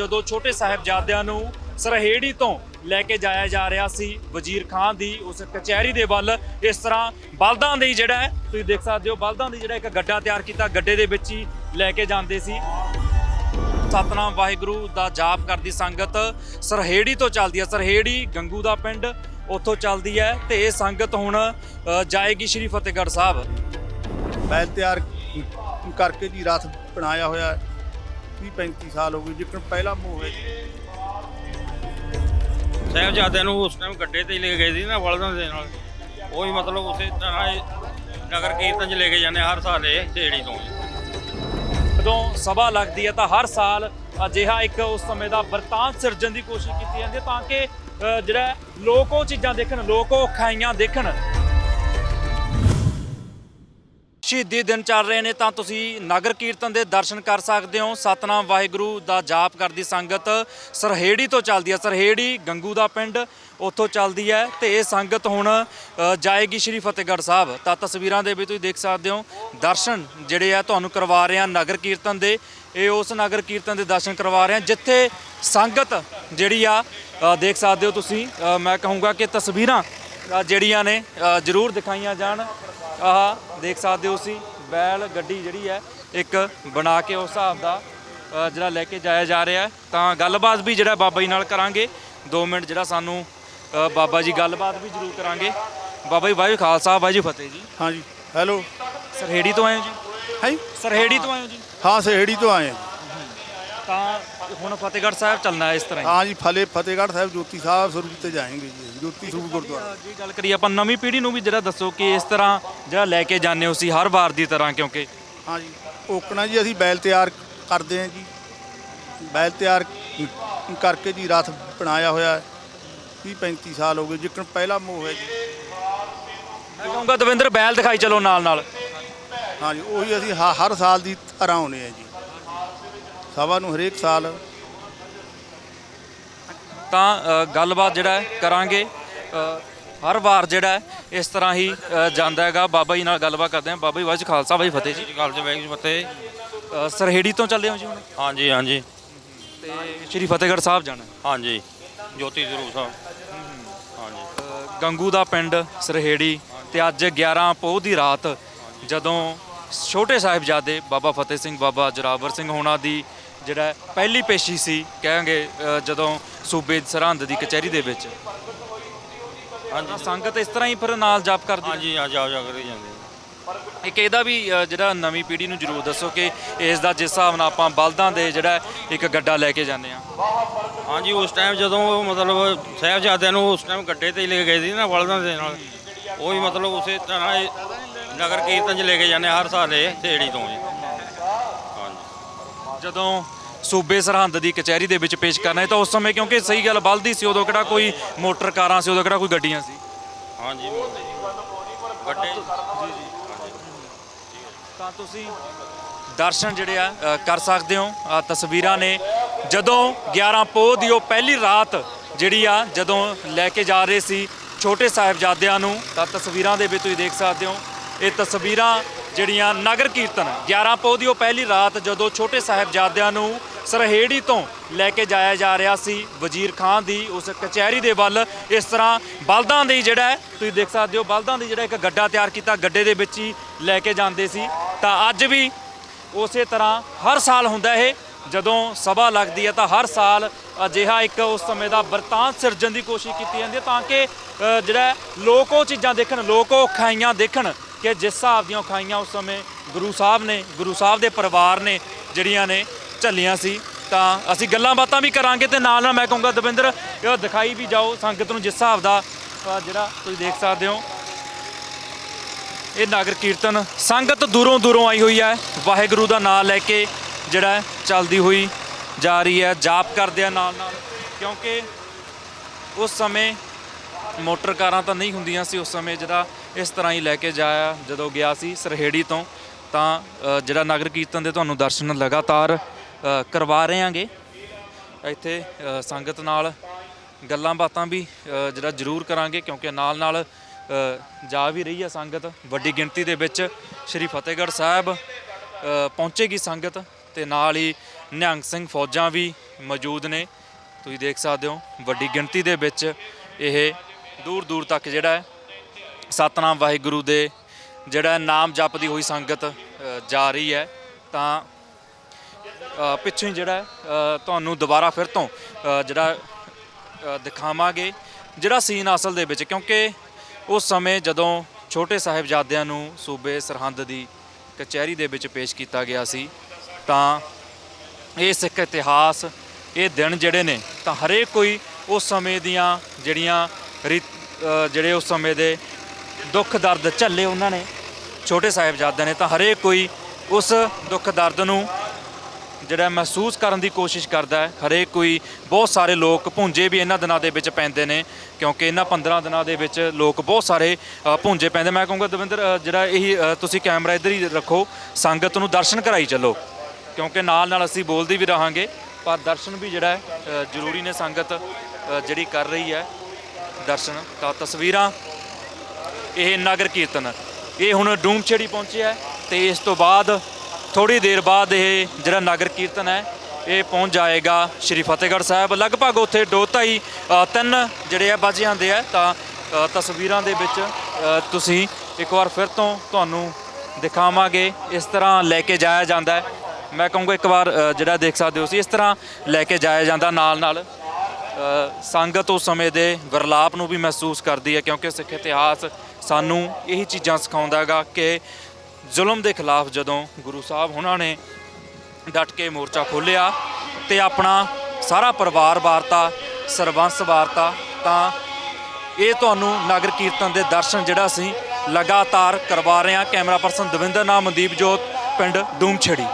ਜਦੋਂ ਛੋਟੇ ਸਾਹਿਬਜ਼ਾਦਿਆਂ ਨੂੰ ਸਰਹੇੜੀ ਤੋਂ ਲੈ ਕੇ ਜਾਇਆ ਜਾ ਰਿਹਾ ਸੀ, ਵਜ਼ੀਰ ਖਾਨ ਦੀ ਉਸ ਕਚਹਿਰੀ ਦੇ ਵੱਲ ਇਸ ਤਰ੍ਹਾਂ ਬਲਦਾਂ ਦੀ ਜਿਹੜਾ ਹੈ, ਤੁਸੀਂ ਦੇਖ ਸਕਦੇ ਹੋ, ਬਲਦਾਂ ਦੀ ਜਿਹੜਾ ਇੱਕ ਗੱਡਾ ਤਿਆਰ ਕੀਤਾ, ਗੱਡੇ ਦੇ ਵਿੱਚ ਹੀ ਲੈ ਕੇ ਜਾਂਦੇ ਸੀ। ਸਤਨਾਮ ਵਾਹਿਗੁਰੂ ਦਾ ਜਾਪ ਕਰਦੀ ਸੰਗਤ ਸਰਹੇੜੀ ਤੋਂ ਚੱਲਦੀ ਹੈ। ਸਰਹੇੜੀ ਗੰਗੂ ਦਾ ਪਿੰਡ ਉੱਥੋਂ ਚੱਲਦੀ ਹੈ ਤੇ ਇਹ ਸੰਗਤ ਹੁਣ ਜਾਏਗੀ ਸ਼੍ਰੀ ਫਤਿਹਗੜ੍ਹ ਸਾਹਿਬ। ਬੈਲ ਤਿਆਰ ਕਰਕੇ ਜੀ ਰਥ ਬਣਾਇਆ ਹੋਇਆ 20 35 ਸਾਲ ਹੋ ਗਏ ਜਿੱਕਣ ਪਹਿਲਾ ਮੋਹ ਹੈ ਸਾਹਿਬਜ਼ਾਦਿਆਂ ਨੂੰ ਉਸ ਟਾਈਮ ਗੱਡੇ ਤੇ ਹੀ ਲੈ ਕੇ ਗਏ ਸੀ ਨਾ ਬਲਦਾਂ ਦੇ ਨਾਲ। ਉਹ ਹੀ ਮਤਲਬ ਉਸੇ ਤਰ੍ਹਾਂ ਇਹ ਨਗਰ ਕੀਰਤਨ 'ਚ ਲੈ ਕੇ ਜਾਂਦੇ ਹਰ ਸਾਲ ਇਹ ਢੇੜੀ ਤੋਂ ਜਦੋਂ ਸਭਾ ਲੱਗਦੀ ਹੈ ਤਾਂ ਹਰ ਸਾਲ ਅਜਿਹਾ ਇੱਕ ਉਸ ਸਮੇਂ ਦਾ ਵਰਤਾਂਤ ਸਿਰਜਣ ਦੀ ਕੋਸ਼ਿਸ਼ ਕੀਤੀ ਜਾਂਦੀ ਹੈ ਤਾਂ ਕਿ ਜਿਹੜਾ ਹੈ, ਲੋਕ ਉਹ ਚੀਜ਼ਾਂ ਦੇਖਣ ਲੋਕ ਉਹ ਖਾਈਆਂ ਦੇਖਣ। ਸ਼ਹੀਦੀ ਦਿਨ ਚੱਲ ਰਹੇ ਨੇ, ਤਾਂ ਤੁਸੀਂ ਨਗਰ ਕੀਰਤਨ ਦੇ ਦਰਸ਼ਨ ਕਰ ਸਕਦੇ ਹੋ। ਸਤਨਾਮ ਵਾਹਿਗੁਰੂ ਦਾ ਜਾਪ ਕਰਦੀ ਸੰਗਤ ਸਰਹੇੜੀ ਤੋਂ ਚੱਲਦੀ ਹੈ। ਸਰਹੇੜੀ ਗੰਗੂ ਦਾ ਪਿੰਡ ਉੱਥੋਂ ਚੱਲਦੀ ਹੈ ਤੇ ਇਹ ਸੰਗਤ ਹੁਣ ਜਾਏਗੀ ਸ਼੍ਰੀ ਫਤਿਹਗੜ੍ਹ ਸਾਹਿਬ। ਤਾਂ ਤਸਵੀਰਾਂ ਦੇ ਵਿੱਚ ਤੁਸੀਂ ਦੇਖ ਸਕਦੇ ਹੋ, ਦਰਸ਼ਨ ਜਿਹੜੇ ਆ ਤੁਹਾਨੂੰ ਕਰਵਾ ਰਹੇ ਆ ਨਗਰ ਕੀਰਤਨ ਦੇ। ਇਹ ਉਸ ਨਗਰ ਕੀਰਤਨ ਦੇ ਦਰਸ਼ਨ ਕਰਵਾ ਰਹੇ ਆ, ਜਿੱਥੇ ਸੰਗਤ ਜਿਹੜੀ ਆ ਦੇਖ ਸਕਦੇ ਹੋ ਤੁਸੀਂ। ਮੈਂ ਕਹੂੰਗਾ ਕਿ ਤਸਵੀਰਾਂ ਜਿਹੜੀਆਂ ਨੇ ਜ਼ਰੂਰ ਦਿਖਾਈਆਂ ਜਾਣ। ਆਹ ਦੇਖ ਸਕਦੇ ਹੋ ਤੁਸੀਂ ਬੈਲ ਗੱਡੀ ਜਿਹੜੀ ਹੈ ਇੱਕ ਬਣਾ ਕੇ ਉਸ ਹਿਸਾਬ ਦਾ ਅ, ਜਿਹੜਾ ਲੈ ਕੇ ਜਾਇਆ ਜਾ ਰਿਹਾ ਹੈ। ਤਾਂ ਗੱਲਬਾਤ ਵੀ ਜਿਹੜਾ ਬਾਬਾ ਜੀ ਨਾਲ ਕਰਾਂਗੇ। 2 ਮਿੰਟ ਜਿਹੜਾ ਸਾਨੂੰ ਅ, ਬਾਬਾ ਜੀ ਗੱਲਬਾਤ ਵੀ ਜ਼ਰੂਰ ਕਰਾਂਗੇ। ਬਾਬਾ ਜੀ ਵਾਹਿਗੁਰੂ ਖਾਲਸਾ ਵਾਹਿਗੁਰੂ ਫਤਿਹ ਜੀ। ਹਾਂਜੀ ਹੈਲੋ। ਸਰਹੇੜੀ ਤੋਂ ਆਏ ਹੋ ਜੀ? ਹੈ? ਸਰਹੇੜੀ ਤੋਂ ਆਏ ਹੋ ਜੀ? ਹਾਂ ਸਹੇੜੀ ਤੋਂ ਆਏ ਹਾਂ। ਤਾਂ ਹੁਣ ਫਤਿਹਗੜ੍ਹ ਸਾਹਿਬ ਚੱਲਣਾ ਹੈ ਇਸ ਤਰ੍ਹਾਂ ਹੀ। ਹਾਂ ਜੀ ਫਲੇ ਫਤਿਹਗੜ੍ਹ ਸਾਹਿਬ ਜੋਤੀ ਸਾਹਿਬ ਸਰੂਪ ਤੇ ਜਾਏਂਗੇ ਜੀ ਜੋਤੀ ਸਰੂਪ ਗੁਰਦੁਆਰਾ। ਜੀ ਗੱਲ ਕਰੀਏ ਆਪਾਂ ਨਵੀਂ ਪੀੜ੍ਹੀ ਨੂੰ ਵੀ ਜਿਹੜਾ ਦੱਸੋ ਕਿ ਇਸ ਤਰ੍ਹਾਂ ਜਿਹੜਾ ਲੈ ਕੇ ਜਾਂਦੇ ਹੋ ਸੀ ਹਰ ਵਾਰ ਦੀ ਤਰ੍ਹਾਂ ਕਿਉਂਕਿ ਹਾਂ ਜੀ ਓਕਣਾ ਜੀ ਅਸੀਂ ਬੈਲ ਤਿਆਰ ਕਰਦੇ ਹਾਂ ਜੀ। ਬੈਲ ਤਿਆਰ ਕਰਕੇ ਜੀ ਰਥ ਬਣਾਇਆ ਹੋਇਆ 20 35 ਸਾਲ ਹੋ ਗਏ ਜਿੱਕਣ ਪਹਿਲਾ ਮੋਹ ਹੈ ਜੀ। ਮੈਂ ਕਹੂੰਗਾ ਦਵਿੰਦਰ ਬੈਲ ਦਿਖਾਈ ਚਲੋ ਨਾਲ ਨਾਲ ਹਾਂ ਜੀ ਉਹੀ ਅਸੀਂ ਹ- ਹਰ ਸਾਲ ਦੀ ਤਰ੍ਹਾਂ ਆਉਨੇ ਆ ਜੀ। ਸਭਾ ਨੂੰ ਹਰੇਕ ਸਾਲ ਤਾਂ ਅ, ਗੱਲਬਾਤ ਜਿਹੜਾ ਹੈ ਕਰਾਂਗੇ। ਅ, ਹਰ ਵਾਰ ਜਿਹੜਾ ਹੈ ਇਸ ਤਰ੍ਹਾਂ ਹੀ ਅ, ਜਾਂਦਾ ਹੈਗਾ। ਬਾਬਾ ਜੀ ਨਾਲ ਗੱਲਬਾਤ ਕਰਦੇ ਹਾਂ। ਬਾਬਾ ਜੀ ਵਾਹਿਗੁਰੂ ਜੀ ਖਾਲਸਾ ਵਾਹਿਗੁਰੂ ਫਤਿਹ ਜੀ। ਜੀ ਗੱਲ 'ਚ ਬੈਗ 'ਚ ਫਤਿਹ। ਅ, ਸਰਹੇੜੀ ਤੋਂ ਚੱਲੇ ਹੋ ਜੀ ਹੁਣ? ਹਾਂਜੀ ਹਾਂਜੀ। ਤੇ ਸ਼੍ਰੀ ਫਤਿਹਗੜ੍ਹ ਸਾਹਿਬ ਜਾਣਾ ਹੈ। ਹਾਂਜੀ। ਜੋਤੀ ਸਰੂਪ ਸਾਹਿਬ। ਹਾਂਜੀ। ਅ, ਗੰਗੂ ਦਾ ਪਿੰਡ ਸਰਹੇੜੀ ਤੇ ਅੱਜ 11 ਪੋਹ ਦੀ ਰਾਤ ਜਦੋਂ ਛੋਟੇ ਸਾਹਿਬਜ਼ਾਦੇ ਬਾਬਾ ਫਤਿਹ ਸਿੰਘ ਬਾਬਾ ਜਰਾਵਰ ਸਿੰਘ ਹੋਣਾ ਦੀ ਜਿਹੜਾ ਪਹਿਲੀ ਪੇਸ਼ੀ ਸੀ ਕਹਾਂਗੇ ਜਦੋਂ ਸੂਬੇ ਸਰਹੰਦ ਦੀ ਕਚਹਿਰੀ ਦੇ ਵਿੱਚ। ਹਾਂਜੀ। ਸੰਗਤ ਇਸ ਤਰ੍ਹਾਂ ਹੀ ਫਿਰ ਨਾਲ ਜਾਪ ਕਰਦੀ ਹੈ? ਹਾਂਜੀ ਆ ਜਾਓ ਜਾ ਕਰੀ ਜਾਂਦੇ ਇੱਕ ਇਹਦਾ ਵੀ ਜਿਹੜਾ ਨਵੀਂ ਪੀੜ੍ਹੀ ਨੂੰ ਜ਼ਰੂਰ ਦੱਸੋ ਕਿ ਇਸ ਦਾ ਜਿਸ ਹਿਸਾਬ ਨਾਲ ਆਪਾਂ ਬਲਦਾਂ ਦੇ ਜਿਹੜਾ ਇੱਕ ਗੱਡਾ ਲੈ ਕੇ ਜਾਂਦੇ ਆ ਹਾਂਜੀ ਉਸ ਟਾਈਮ ਜਦੋਂ ਮਤਲਬ ਸਾਹਿਬਜ਼ਾਦਿਆਂ ਨੂੰ ਉਸ ਟਾਈਮ ਗੱਡੇ ਤੇ ਹੀ ਲੈ ਕੇ ਗਏ ਸੀ ਨਾ ਬਲਦਾਂ ਦੇ ਨਾਲ। ਉਹ ਹੀ ਮਤਲਬ ਉਸੇ ਤਰ੍ਹਾਂ ਨਗਰ ਕੀਰਤਨ 'ਚ ਲੈ ਕੇ ਜਾਂਦੇ ਹਰ ਸਾਲ ਇਹ ਢੇੜੀ ਤੋਂ ਜੀ ਹਾਂਜੀ। ਜਦੋਂ ਸੂਬੇ ਸਰਹੰਦ ਦੀ ਕਚਹਿਰੀ ਦੇ ਵਿੱਚ ਪੇਸ਼ ਕਰਨਾ ਹੈ ਤਾਂ ਉਸ ਸਮੇਂ ਕਿਉਂਕਿ ਸਹੀ ਗੱਲ ਬਲਦੀ ਸੀ ਉਦੋਂ ਕਿਹੜਾ ਕੋਈ ਮੋਟਰ ਕਾਰਾਂ ਸੀ ਉਦੋਂ ਕਿਹੜਾ ਕੋਈ ਗੱਡੀਆਂ ਸੀ। ਹਾਂਜੀ ਗੱਡੇ। ਤਾਂ ਤੁਸੀਂ ਦਰਸ਼ਨ ਜਿਹੜੇ ਆ ਅ, ਕਰ ਸਕਦੇ ਹੋ। ਆ ਤਸਵੀਰਾਂ ਨੇ। ਜਦੋਂ 11 ਪੋਹ ਦੀ ਉਹ ਪਹਿਲੀ ਰਾਤ ਜਿਹੜੀ ਆ ਜਦੋਂ ਲੈ ਕੇ ਜਾ ਰਹੇ ਸੀ ਛੋਟੇ ਸਾਹਿਬਜ਼ਾਦਿਆਂ ਨੂੰ ਤਾਂ ਤਸਵੀਰਾਂ ਦੇ ਵਿੱਚ ਤੁਸੀਂ ਦੇਖ ਸਕਦੇ ਹੋ। ਇਹ ਤਸਵੀਰਾਂ ਜਿਹੜੀਆਂ ਨਗਰ ਕੀਰਤਨ 11 ਪੋਹ ਦੀ ਉਹ ਪਹਿਲੀ ਰਾਤ ਜਦੋਂ ਛੋਟੇ ਸਾਹਿਬਜ਼ਾਦਿਆਂ ਨੂੰ ਸਰਹੇੜੀ ਤੋਂ ਲੈ ਕੇ ਜਾਇਆ ਜਾ ਰਿਹਾ ਸੀ, ਵਜ਼ੀਰ ਖਾਨ ਦੀ ਉਸ ਕਚਹਿਰੀ ਦੇ ਵੱਲ ਇਸ ਤਰ੍ਹਾਂ ਬਲਦਾਂ ਦੇ ਜਿਹੜਾ ਤੁਸੀਂ ਦੇਖ ਸਕਦੇ ਹੋ, ਬਲਦਾਂ ਦੀ ਜਿਹੜਾ ਇੱਕ ਗੱਡਾ ਤਿਆਰ ਕੀਤਾ, ਗੱਡੇ ਦੇ ਵਿੱਚ ਹੀ ਲੈ ਕੇ ਜਾਂਦੇ ਸੀ। ਤਾਂ ਅੱਜ ਵੀ ਉਸੇ ਤਰ੍ਹਾਂ ਹਰ ਸਾਲ ਹੁੰਦਾ ਇਹ, ਜਦੋਂ ਸਭਾ ਲੱਗਦੀ ਹੈ ਤਾਂ ਹਰ ਸਾਲ ਅਜਿਹਾ ਇੱਕ ਉਸ ਸਮੇਂ ਦਾ ਵਰਤਾਂਤ ਸਿਰਜਣ ਦੀ ਕੋਸ਼ਿਸ਼ ਕੀਤੀ ਜਾਂਦੀ ਹੈ ਤਾਂ ਕਿ ਜਿਹੜਾ ਲੋਕ ਉਹ ਚੀਜ਼ਾਂ ਦੇਖਣ, ਲੋਕ ਉਹ ਖਾਈਆਂ ਦੇਖਣ। ਕਿ ਜਿਸ ਹਿਸਾਬ ਦੀਆਂ ਖਾਈਆਂ ਉਸ ਸਮੇਂ ਗੁਰੂ ਸਾਹਿਬ ਨੇ, ਗੁਰੂ ਸਾਹਿਬ ਦੇ ਪਰਿਵਾਰ ਨੇ ਜਿਹੜੀਆਂ ਨੇ ਝੱਲੀਆਂ ਸੀ, ਤਾਂ ਅਸੀਂ ਗੱਲਾਂ ਬਾਤਾਂ ਵੀ ਕਰਾਂਗੇ ਤੇ ਨਾਲ ਨਾਲ ਮੈਂ ਕਹੂੰਗਾ, ਦਵਿੰਦਰ, ਇਹ ਦਿਖਾਈ ਵੀ ਜਾਓ ਸੰਗਤ ਨੂੰ ਜਿਸ ਹਿਸਾਬ ਦਾ ਜਿਹੜਾ ਤੁਸੀਂ ਦੇਖ ਸਕਦੇ ਹੋ। ਇਹ ਨਗਰ ਕੀਰਤਨ ਸੰਗਤ ਦੂਰੋਂ ਦੂਰੋਂ ਆਈ ਹੋਈ ਹੈ। ਵਾਹਿਗੁਰੂ ਦਾ ਨਾਮ ਲੈ ਕੇ ਜਿਹੜਾ ਚੱਲਦੀ ਹੋਈ ਜਾ ਰਹੀ ਹੈ। ਜਾਪ ਕਰਦੇ ਆ ਨਾਲ ਨਾਲ, ਕਿਉਂਕਿ ਉਸ ਸਮੇਂ ਮੋਟਰ ਕਾਰਾਂ ਤਾਂ ਨਹੀਂ ਹੁੰਦੀਆਂ ਸੀ, ਉਸ ਸਮੇਂ ਜਿਹੜਾ ਇਸ ਤਰ੍ਹਾਂ ਹੀ ਲੈ ਕੇ ਜਾਇਆ। ਜਦੋਂ ਗਿਆ ਸੀ ਸਰਹੇੜੀ ਤੋਂ ਤਾਂ ਅ, ਜਿਹੜਾ ਨਗਰ ਕੀਰਤਨ ਦੇ ਤੁਹਾਨੂੰ ਦਰਸ਼ਨ ਲਗਾਤਾਰ ਅ, ਕਰਵਾ ਰਹੇ ਆਂਗੇ ਇੱਥੇ ਅ, ਸੰਗਤ ਨਾਲ ਗੱਲਾਂ ਬਾਤਾਂ ਵੀ ਅ, ਜਿਹੜਾ ਜ਼ਰੂਰ ਕਰਾਂਗੇ ਕਿਉਂਕਿ ਨਾਲ ਨਾਲ ਅ, ਜਾ ਵੀ ਰਹੀ ਹੈ ਸੰਗਤ। ਵੱਡੀ ਗਿਣਤੀ ਦੇ ਵਿੱਚ ਸ਼੍ਰੀ ਫਤਿਹਗੜ੍ਹ ਸਾਹਿਬ ਅ, ਪਹੁੰਚੇਗੀ ਸੰਗਤ ਤੇ ਨਾਲ ਹੀ ਨਿਹੰਗ ਸਿੰਘ ਫੌਜਾਂ ਵੀ ਮੌਜੂਦ ਨੇ। ਤੁਸੀਂ ਦੇਖ ਸਕਦੇ ਹੋ ਵੱਡੀ ਗਿਣਤੀ ਦੇ ਵਿੱਚ ਇਹ ਦੂਰ ਦੂਰ ਤੱਕ ਜਿਹੜਾ ਹੈ ਸਤਨਾਮ ਵਾਹਿਗੁਰੂ ਦੇ ਜਿਹੜਾ ਨਾਮ ਜਪਦੀ ਹੋਈ ਸੰਗਤ ਜਾ ਰਹੀ ਹੈ ਤਾਂ ਅ, ਪਿੱਛੋਂ ਹੀ ਜਿਹੜਾ ਤੁਹਾਨੂੰ ਦੁਬਾਰਾ ਫਿਰ ਤੋਂ ਜਿਹੜਾ ਦਿਖਾਵਾਂਗੇ ਜਿਹੜਾ ਸੀਨ ਅਸਲ ਦੇ ਵਿੱਚ ਕਿਉਂਕਿ ਉਸ ਸਮੇਂ ਜਦੋਂ ਛੋਟੇ ਸਾਹਿਬਜ਼ਾਦਿਆਂ ਨੂੰ ਸੂਬੇ ਸਰਹੰਦ ਦੀ ਕਚਹਿਰੀ ਦੇ ਵਿੱਚ ਪੇਸ਼ ਕੀਤਾ ਗਿਆ ਸੀ ਤਾਂ ਇਹ ਸਿੱਖ ਇਤਿਹਾਸ ਇਹ ਦਿਨ ਜਿਹੜੇ ਨੇ ਤਾਂ ਹਰੇਕ ਕੋਈ ਉਸ ਸਮੇਂ ਦੀਆਂ ਜਿਹੜੀਆਂ ਰੀ- ਜਿਹੜੇ ਉਸ ਸਮੇਂ ਦੇ ਦੁੱਖ ਦਰਦ ਝੱਲੇ ਉਹਨਾਂ ਨੇ ਛੋਟੇ ਸਾਹਿਬਜ਼ਾਦਿਆਂ ਨੇ ਤਾਂ ਹਰੇਕ ਕੋਈ ਉਸ ਦੁੱਖ ਦਰਦ ਨੂੰ ਜਿਹੜਾ ਮਹਿਸੂਸ ਕਰਨ ਦੀ ਕੋਸ਼ਿਸ਼ ਕਰਦਾ ਹੈ। ਹਰੇਕ ਕੋਈ ਬਹੁਤ ਸਾਰੇ ਲੋਕ ਭੁੰਜੇ ਵੀ ਇਹਨਾਂ ਦਿਨਾਂ ਦੇ ਵਿੱਚ ਪੈਂਦੇ ਨੇ ਕਿਉਂਕਿ ਇਹਨਾਂ 15 ਦਿਨਾਂ ਦੇ ਵਿੱਚ ਲੋਕ ਬਹੁਤ ਸਾਰੇ ਅ, ਭੁੰਜੇ ਪੈਂਦੇ। ਮੈਂ ਕਹੂੰਗਾ ਦਵਿੰਦਰ ਜਿਹੜਾ ਇਹੀ ਤੁਸੀਂ ਕੈਮਰਾ ਇੱਧਰ ਹੀ ਰੱਖੋ ਸੰਗਤ ਨੂੰ ਦਰਸ਼ਨ ਕਰਾਈ ਚੱਲੋ ਕਿਉਂਕਿ ਨਾਲ ਨਾਲ ਅਸੀਂ ਬੋਲਦੇ ਵੀ ਰਹਾਂਗੇ ਪਰ ਦਰਸ਼ਨ ਵੀ ਜਿਹੜਾ ਹੈ ਜ਼ਰੂਰੀ ਨੇ ਸੰਗਤ ਜਿਹੜੀ ਕਰ ਰਹੀ ਹੈ ਦਰਸ਼ਨ। ਤਾਂ ਤਸਵੀਰਾਂ ਇਹ ਨਗਰ ਕੀਰਤਨ। ਇਹ ਹੁਣ ਡੂਮਛੇੜੀ ਪਹੁੰਚਿਆ ਹੈ ਤੇ ਇਸ ਤੋਂ ਬਾਅਦ ਥੋੜੀ ਦੇਰ ਬਾਅਦ ਇਹ ਜਿਹੜਾ ਨਗਰ ਕੀਰਤਨ ਹੈ, ਇਹ ਪਹੁੰਚ ਜਾਏਗਾ ਸ਼੍ਰੀ ਫਤਿਹਗੜ੍ਹ ਸਾਹਿਬ। ਲਗਭਗ ਉੱਥੇ ਦੋ ਢਾਈ ਤਿੰਨ ਜਿਹੜੇ ਆ ਵੱਜ ਜਾਂਦੇ ਆ, ਤਾਂ ਤਸਵੀਰਾਂ ਦੇ ਵਿੱਚ ਤੁਸੀਂ ਇੱਕ ਵਾਰ ਫਿਰ ਤੋਂ ਤੁਹਾਨੂੰ ਦਿਖਾਵਾਂਗੇ ਇਸ ਤਰ੍ਹਾਂ ਲੈ ਕੇ ਜਾਇਆ ਜਾਂਦਾ ਹੈ। ਮੈਂ ਕਹੂੰਗਾ ਇੱਕ ਵਾਰ ਜਿਹੜਾ ਦੇਖ ਸਕਦੇ ਹੋ ਸੀ ਇਸ ਤਰ੍ਹਾਂ ਲੈ ਕੇ ਜਾਇਆ ਜਾਂਦਾ ਨਾਲ ਨਾਲ। ਸੰਗਤ ਉਸ ਸਮੇਂ ਦੇ ਵਿਰਲਾਪ ਨੂੰ ਵੀ ਮਹਿਸੂਸ ਕਰਦੀ ਹੈ ਕਿਉਂਕਿ ਸਿੱਖ ਇਤਿਹਾਸ ਸਾਨੂੰ ਇਹੀ ਚੀਜ਼ਾਂ ਸਿਖਾਉਂਦਾ ਹੈਗਾ ਕਿ ਜ਼ੁਲਮ ਦੇ ਖਿਲਾਫ ਜਦੋਂ ਗੁਰੂ ਸਾਹਿਬ ਉਹਨਾਂ ਨੇ ਡਟ ਕੇ ਮੋਰਚਾ ਖੋਲ੍ਹਿਆ ਤੇ ਆਪਣਾ ਸਾਰਾ ਪਰਿਵਾਰ ਵਾਰਤਾ ਸਰਬੰਸ ਵਾਰਤਾ, ਤਾਂ ਇਹ ਤੁਹਾਨੂੰ ਨਗਰ ਕੀਰਤਨ ਦੇ ਦਰਸ਼ਨ ਜਿਹੜਾ ਅਸੀਂ ਲਗਾਤਾਰ ਕਰਵਾ ਰਹੇ ਹਾਂ। ਕੈਮਰਾ ਪਰਸਨ ਦਵਿੰਦਰ ਨਾਮ, ਮਨਦੀਪ ਜੋਤ, ਪਿੰਡ ਡੂਮਛੜੀ।